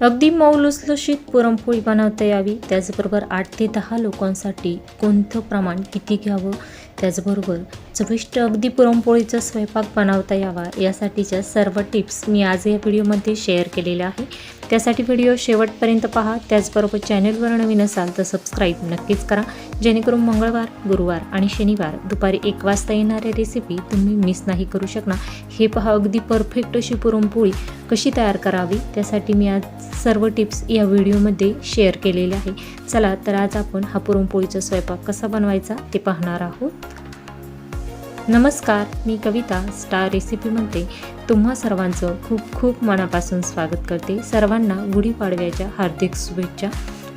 अगदी मौलुसलुशीत पुरणपोळी बनवता यावी. त्याचबरोबर आठ ते दहा लोकांसाठी कोणतं प्रमाण किती घ्यावं? त्याचबरोबर चविष्ट अगदी पुरणपोळीचा स्वयंपाक बनवता यावा यासाठीच्या सर्व टिप्स मी आज या व्हिडिओमध्ये शेअर केलेल्या आहे त्यासाठी व्हिडिओ शेवटपर्यंत पहा. त्याचबरोबर चॅनलवर नवीन असाल तर सबस्क्राईब नक्कीच करा. जेणेकरून मंगळवार गुरुवार आणि शनिवार दुपारी एक वाजता येणाऱ्या रेसिपी तुम्ही मिस नाही करू शकणार. हे पहा अगदी परफेक्ट अशी पुरणपोळी कशी तयार करावी? त्यासाठी मी आज सर्व टिप्स या व्हिडिओमध्ये शेअर केलेले आहे चला तर आज आपण हा पुरणपोळीचा स्वयंपाक कसा बनवायचा ते पाहणार आहोत. नमस्कार मी कविता स्टार रेसिपीमध्ये तुम्हा सर्वांचं खूप खूप मनापासून स्वागत करते. सर्वांना गुढीपाडव्याच्या हार्दिक शुभेच्छा.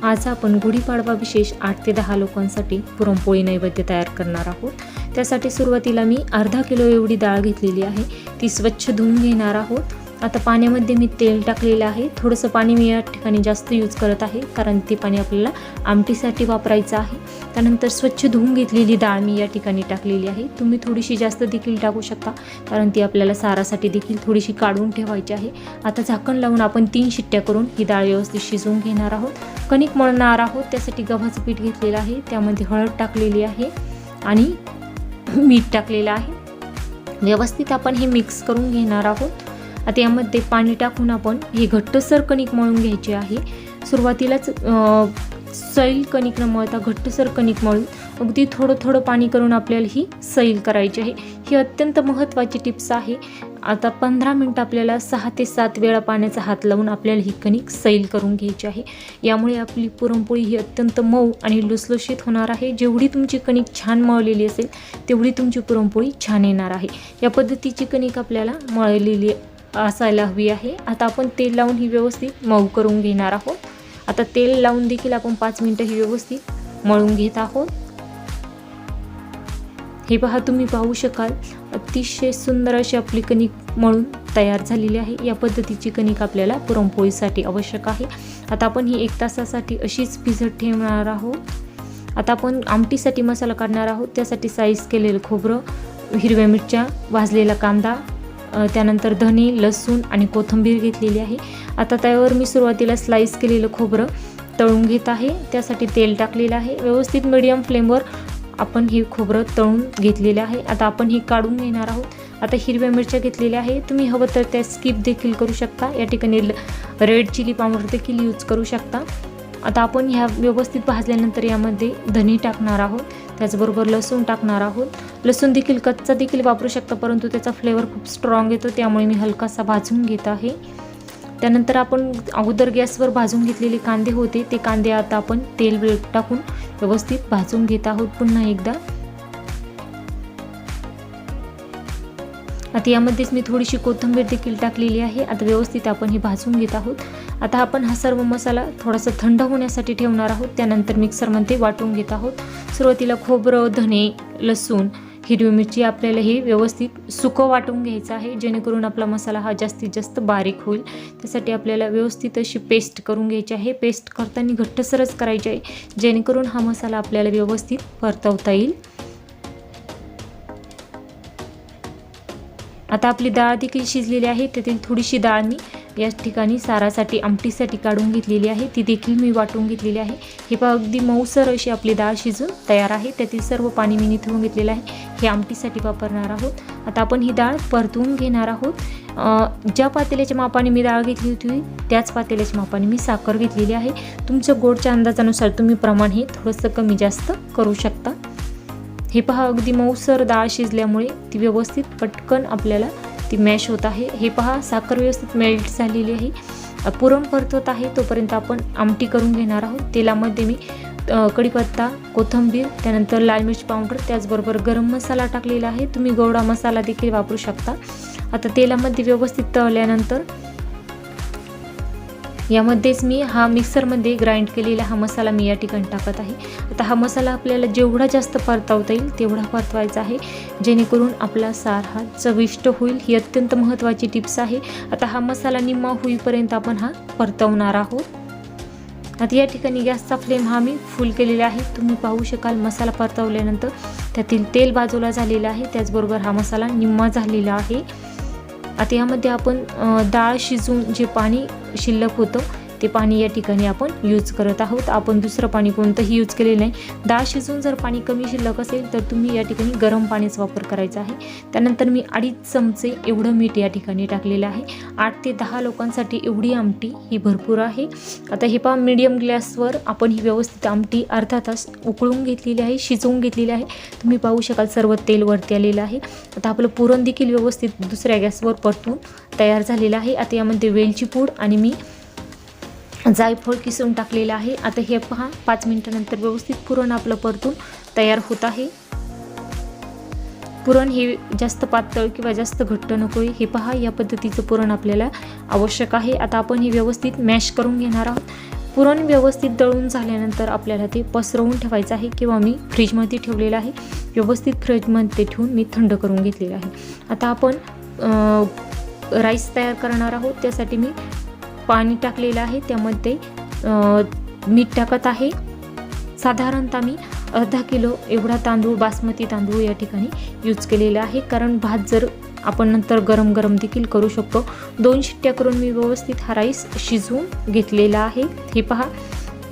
आज आपण गुढीपाडवा विशेष आठ ते दहा लोकांसाठी पुरणपोळी नैवेद्य तयार करणार आहोत. त्यासाठी सुरुवातीला मी अर्धा किलो एवढी डाळ घेतलेली आहे. ती स्वच्छ धुवून घेणार आहोत. आता पाण्यामध्ये मी तेल टाकलेलं आहे. थोडंसं पाणी मी या ठिकाणी जास्त यूज करत आहे कारण ते पाणी आपल्याला आमटीसाठी वापरायचं आहे. त्यानंतर स्वच्छ धुवून घेतलेली डाळ मी या ठिकाणी टाकलेली आहे. तुम्ही थोडीशी जास्त देखील टाकू शकता कारण ती आपल्याला सारासाठी देखील थोडीशी काढून ठेवायची आहे. आता झाकण लावून आपण तीन शिट्ट्या करून ही डाळ व्यवस्थित शिजवून घेणार आहोत. कणिक मळणार आहोत त्यासाठी गव्हाचं पीठ घेतलेलं आहे. त्यामध्ये हळद टाकलेली आहे आणि मीठ टाकलेलं आहे. व्यवस्थित आपण हे मिक्स करून घेणार आहोत. आता यामध्ये पाणी टाकून आपण हे घट्टसर कणिक मळून घ्यायची आहे. सुरुवातीलाच सैल कणिक न मळता घट्टसर कणिक मळून अगदी थोडं थोडं पाणी करून आपल्याला ही सैल करायची आहे. ही अत्यंत महत्त्वाची टिप्स आहे. आता पंधरा मिनटं आपल्याला सहा ते सात वेळा पाण्याचा हात लावून आपल्याला ही कणिक सैल करून घ्यायची आहे. यामुळे आपली पुरणपोळी ही अत्यंत मऊ आणि लुसलुशीत होणार आहे. जेवढी तुमची कणिक छान मळलेली असेल तेवढी तुमची पुरणपोळी छान येणार आहे. या पद्धतीची कणिक आपल्याला मळलेली असायला हवी आहे. आता आपण तेल लावून ही व्यवस्थित मऊ करून घेणार आहोत. आता तेल लावून देखील आपण पाच मिनटं ही व्यवस्थित मळून घेत आहोत. हे पहा तुम्ही पाहू शकाल अतिशय सुंदर अशी आपली कणिक मळून तयार झालेली आहे. या पद्धतीची कणिक आपल्याला पुरणपोळीसाठी आवश्यक आहे. आता आपण ही एक तासासाठी अशीच भिजत ठेवणार आहोत. आता आपण आमटीसाठी मसाला काढणार आहोत. त्यासाठी साईज केलेलं खोबरं हिरव्या मिरच्या भाजलेला कांदा त्यानंतर धने लसूण आणि कोथिंबीर घेतलेली आहे. आता त्यावर मी सुरुवातीला स्लाईस केलेलं खोबरं तळून घेत आहे. त्यासाठी तेल टाकलेलं आहे. व्यवस्थित मिडियम फ्लेमवर आपण हे खोबरं तळून घेतलेलं आहे. आता आपण हे काढून घेणार आहोत. आता हिरव्या मिरच्या घेतलेल्या आहे. तुम्ही हवं तर त्या स्किप देखील करू शकता. या ठिकाणी रेड चिली पावडर देखील यूज करू शकता. आता आपण ह्या व्यवस्थित भाजल्यानंतर यामध्ये धने टाकणार आहोत. त्याचबरोबर लसूण टाकणार आहोत. लसूण देखील कच्चा देखील वापरू शकता परंतु त्याचा फ्लेवर खूप स्ट्रॉंग येतो त्यामुळे मी हलकासा भाजून घेत आहे. त्यानंतर आपण अगोदर गॅसवर भाजून घेतलेले कांदे होते ते कांदे आता आपण तेल टाकून व्यवस्थित भाजून घेत आहोत पुन्हा एकदा. आता यामध्येच मी थोडीशी कोथिंबीर देखील टाकलेली आहे. आता व्यवस्थित आपण हे भाजून घेत आहोत. आता आपण हा सर्व मसाला थोडासा थंड होण्यासाठी ठेवणार आहोत. त्यानंतर मिक्सरमध्ये वाटून घेत आहोत. सुरुवातीला खोबरं धने लसूण हिरवी मिरची आपल्याला हे व्यवस्थित सुकं वाटून घ्यायचं आहे. जेणेकरून आपला मसाला हा जास्तीत जास्त बारीक होईल. त्यासाठी आपल्याला व्यवस्थित अशी पेस्ट करून घ्यायची आहे. पेस्ट करताना घट्टसरच करायची आहे. जेणेकरून हा मसाला आपल्याला व्यवस्थित परतवता येईल. आता आपली डाळ देखील शिजलेली आहे. त्यातील थोडीशी डाळ मी या ठिकाणी सारासाठी आमटीसाठी काढून घेतलेली आहे. ती देखील मी वाटून घेतलेली आहे. हे पहा अगदी मऊसर अशी आपली डाळ शिजून तयार आहे. त्यातील सर्व पाणी मी निथळून घेतलेलं आहे. हे आमटीसाठी वापरणार आहोत. आता आपण ही डाळ परतवून घेणार आहोत. ज्या पातेल्याच्या मापाने मी डाळ घेतली होती त्याच पातेल्याच्या मापाने मी साखर घेतलेली आहे. तुमच्या गोडच्या अंदाजानुसार तुम्ही प्रमाण हे थोडंसं कमी जास्त करू शकता. हे पहा अगदी मऊसर डाळ शिजल्यामुळे ती व्यवस्थित पटकन आपल्याला ती मॅश होत आहे. हे पहा साखर व्यवस्थित मेल्ट झालेली आहे. अ, पुरण परतवत आहे तोपर्यंत आपण आमटी करून घेणार आहोत. तेलामध्ये मी कढीपत्ता कोथिंबीर त्यानंतर लाल मिरच पावडर त्याचबरोबर गरम मसाला टाकलेला आहे. तुम्ही गोडा मसाला देखील वापरू शकता. आता तेलामध्ये व्यवस्थित तळल्यानंतर यामध्येच मी हा मिक्सरमध्ये ग्राइंड केलेला हा मसाला मी या ठिकाणी टाकत आहे. आता हा मसाला आपल्याला जेवढा जास्त परतवता येईल तेवढा परतवायचा आहे. जेणेकरून आपला सार हा चविष्ट होईल. ही अत्यंत महत्त्वाची टिप्स आहे. आता हा मसाला निम्मा होईपर्यंत आपण हा परतवणार आहोत. आता या ठिकाणी गॅसचा फ्लेम हा मी फुल केलेला आहे. तुम्ही पाहू शकाल मसाला परतवल्यानंतर त्यातील तेल बाजूला झालेलं आहे. त्याचबरोबर हा मसाला निम्मा झालेला आहे. आता यामध्ये आपण डाळ शिजवून जे पाणी शिल्लक होतं ते पाणी या ठिकाणी आपण यूज करत आहोत. आपण दुसरं पाणी कोणतंही यूज केलेलं नाही. डाळ शिजून जर पाणी कमी शिल्लक असेल तर तुम्ही या ठिकाणी गरम पाणीच वापर करायचा आहे. त्यानंतर मी अडीच चमचे एवढं मीठ या ठिकाणी टाकलेलं आहे. आठ ते दहा लोकांसाठी एवढी आमटी ही भरपूर आहे. आता हे पहा मीडियम ग्लासवर आपण ही व्यवस्थित आमटी अर्धा तास उकळून घेतलेली आहे शिजवून घेतलेली आहे. तुम्ही पाहू शकाल सर्व तेल वरती आलेलं आहे. आता आपलं पुरण देखील व्यवस्थित दुसऱ्या गॅसवर परतून तयार झालेलं आहे. आता यामध्ये वेलची पूड आणि मी जायफळ किसून टाकलेलं आहे. आता हे पहा पाच मिनटानंतर व्यवस्थित पुरण आपलं परतून तयार होत आहे. पुरण हे जास्त पातळ किंवा जास्त घट्ट नको आहे. हे पहा या पद्धतीचं पुरण आपल्याला आवश्यक आहे. आता आपण हे व्यवस्थित मॅश करून घेणार आहोत. पुरण व्यवस्थित दळून झाल्यानंतर आपल्याला ते पसरवून ठेवायचं आहे किंवा मी फ्रीजमध्ये ठेवलेलं आहे. व्यवस्थित फ्रीजमध्ये ठेवून मी थंड करून घेतलेलं आहे. आता आपण राईस तयार करणार आहोत. त्यासाठी मी पाणी टाकलेलं आहे. त्यामध्ये मीठ टाकत आहे. साधारणतः मी अर्धा किलो एवढा तांदूळ बासमती तांदूळ या ठिकाणी यूज केलेला आहे. कारण भात जर आपण नंतर गरम गरम देखील करू शकतो. दोन शिट्ट्या करून मी व्यवस्थित हा राईस शिजवून घेतलेला आहे. हे पहा.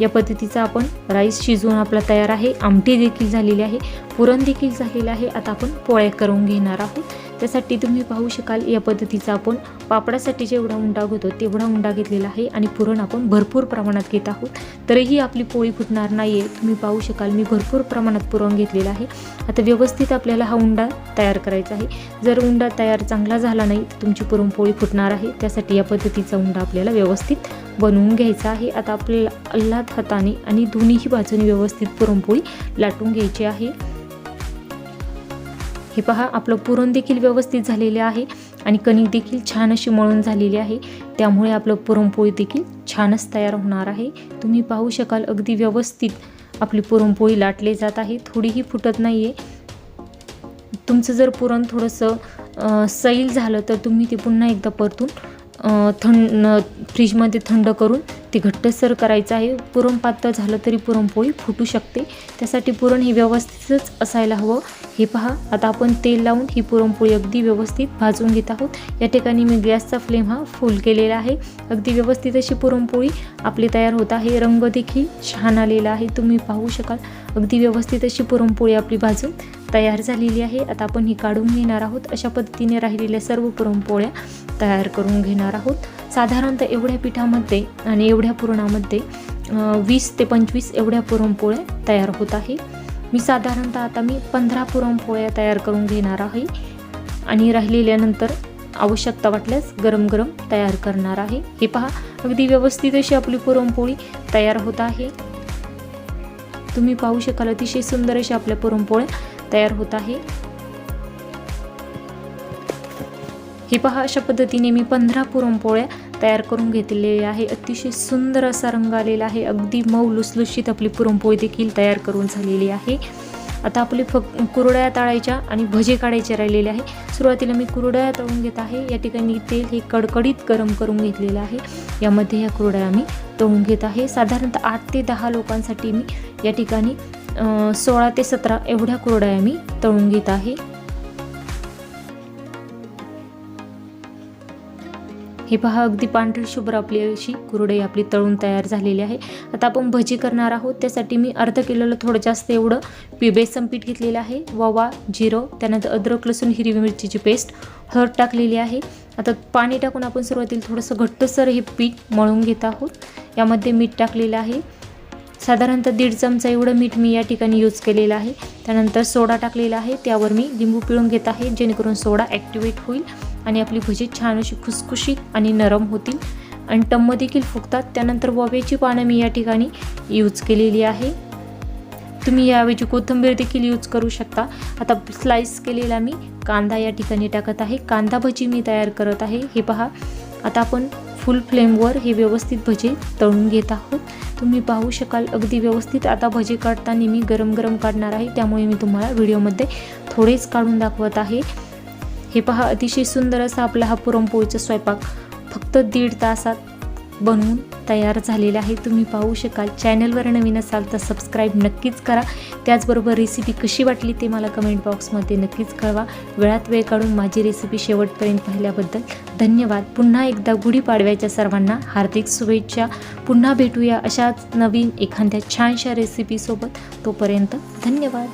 या पद्धतीचा आपण राईस शिजवून आपला तयार आहे. आमटी देखील झालेली आहे. पुरण देखील झालेलं आहे. आता आपण पोळ्या करून घेणार आहोत. त्यासाठी तुम्ही पाहू शकाल या पद्धतीचा आपण पापडासाठी जेवढा उंडा घेतो तेवढा उंडा घेतलेला आहे आणि पुरण आपण भरपूर प्रमाणात घेत आहोत. तरीही आपली पोळी फुटणार नाही आहे तुम्ही पाहू शकाल मी भरपूर प्रमाणात पुरण घेतलेला आहे. आता व्यवस्थित आपल्याला हा उंडा तयार करायचा आहे. जर उंडा तयार चांगला झाला नाही तर तुमची पुरणपोळी फुटणार आहे. त्यासाठी या पद्धतीचा उंडा आपल्याला व्यवस्थित बनवून घ्यायचा आहे. आता आपल्याला अल्लाद हाताने आणि दोन्हीही बाजूने व्यवस्थित पुरणपोळी लाटून घ्यायची आहे. हे पहा आपलं पुरण देखील व्यवस्थित झालेले आहे आणि कणिक देखील छान अशी मळून झालेली आहे. त्यामुळे आपलं पुरणपोळी देखील छानच तयार होणार आहे. तुम्ही पाहू शकाल अगदी व्यवस्थित आपली पुरणपोळी लाटली जात आहे. थोडीही फुटत नाही आहे तुमचं जर पुरण थोडंसं सैल झालं तर तुम्ही ते पुन्हा एकदा परतून थंड फ्रीजमध्ये थंड करून ते घट्टसर करायचं आहे. पुरण पातळ झालं तरी पुरणपोळी फुटू शकते. त्यासाठी पुरण हे व्यवस्थितच असायला हवं. हे पहा आता आपण तेल लावून ही पुरणपोळी अगदी व्यवस्थित भाजून घेत आहोत. या ठिकाणी मी गॅसचा फ्लेम हा फुल केलेला आहे. अगदी व्यवस्थित अशी पुरणपोळी आपली तयार होत आहे. रंग देखील छान आलेला आहे. तुम्ही पाहू शकाल. अगदी व्यवस्थित अशी पुरणपोळी आपली भाजून तयार झालेली आहे. आता आपण ही काढून घेणार आहोत. अशा पद्धतीने राहिलेल्या सर्व पुरणपोळ्या तयार करून घेणार आहोत. साधारणतः एवढ्या पिठामध्ये आणि एवढ्या पुरणामध्ये वीस ते पंचवीस एवढ्या पुरणपोळ्या तयार होत आहे. मी साधारणतः आता मी पंधरा पुरणपोळ्या तयार करून घेणार आहे. आणि राहिलेल्यानंतर आवश्यकता वाटल्यास गरम गरम तयार करणार आहे. हे पहा अगदी व्यवस्थित अशी आपली पुरणपोळी तयार होत आहे. तुम्ही पाहू शकाल अतिशय सुंदर अशा आपल्या पुरणपोळ्या तयार होत आहे. हे पहा अशा पद्धतीने मी पंधरा पुरणपोळ्या तयार करून घेतलेल्या आहे. अतिशय सुंदर असा रंग आलेला आहे. अगदी मऊ लुसलुशीत आपली पुरणपोळी देखील तयार करून झालेली आहे. आता आपली फक कुरड्या तळायच्या आणि भजे काढायचे राहिलेले आहे. सुरुवातीला मी कुरड्या तळून घेत आहे. या ठिकाणी तेल हे कडकडीत गरम करून घेतलेलं आहे. यामध्ये ह्या कुरड्या मी तळून घेत आहे. साधारणतः आठ ते दहा लोकांसाठी मी या ठिकाणी सोळा ते सतरा एवढ्या कुरड्या मी तळून घेत आहे. हे पहा अगदी पांढरी शुभ्र आपली अशी कुरडई आपली तळून तयार झालेली आहे. आता आपण भजी करणार आहोत. त्यासाठी मी अर्ध किलोला थोडं जास्त एवढं पी बेसन पीठ घेतलेलं आहे. ववा जिरं त्यानंतर अद्रक लसूण हिरवी मिरचीची पेस्ट हळद टाकलेली आहे. आता पाणी टाकून आपण सुरुवातीला थोडंसं घट्टसर हे पीठ मळून घेत आहोत. यामध्ये मीठ टाकलेलं आहे. साधारणतः दीड चमचा एवढं मीठ मी या ठिकाणी यूज केलेलं आहे. त्यानंतर सोडा टाकलेला आहे. त्यावर मी लिंबू पिळून घेत आहे. जेणेकरून सोडा ॲक्टिवेट होईल आणि आपली भजी छान अशी खुसखुशीत आणि नरम होतील. आणि टम्म देखील फुगतात. त्यानंतर वव्याची पानं मी या ठिकाणी यूज केलेली आहे. तुम्ही याऐवजी कोथिंबीर देखील यूज करू शकता. आता स्लाइस केलेला मी कांदा या ठिकाणी टाकत आहे. कांदा भजी मी तयार करत आहे. हे पहा. आता आपण फुल फ्लेमवर हे व्यवस्थित भजे तळून घेत आहोत. तुम्ही पाहू शकाल अगदी व्यवस्थित. आता भजे काढताना मी गरम गरम काढणार आहे. त्यामुळे मी तुम्हाला व्हिडिओमध्ये थोडेच काढून दाखवत आहे. हे पहा अतिशय सुंदर असा आपला हा पुरणपोळीचा स्वयंपाक. फक्त दीड तासात बनवून तयार झालेलं आहे. तुम्ही पाहू शकाल. चॅनलवर नवीन असाल तर सबस्क्राईब नक्कीच करा. त्याचबरोबर रेसिपी कशी वाटली ते मला कमेंट बॉक्समध्ये नक्कीच कळवा. वेळात वेळ काढून माझी रेसिपी शेवटपर्यंत पाहिल्याबद्दल धन्यवाद. पुन्हा एकदा गुढीपाडव्याच्या सर्वांना हार्दिक शुभेच्छा. पुन्हा भेटूया अशाच नवीन एखाद्या छानशा रेसिपीसोबत तोपर्यंत धन्यवाद.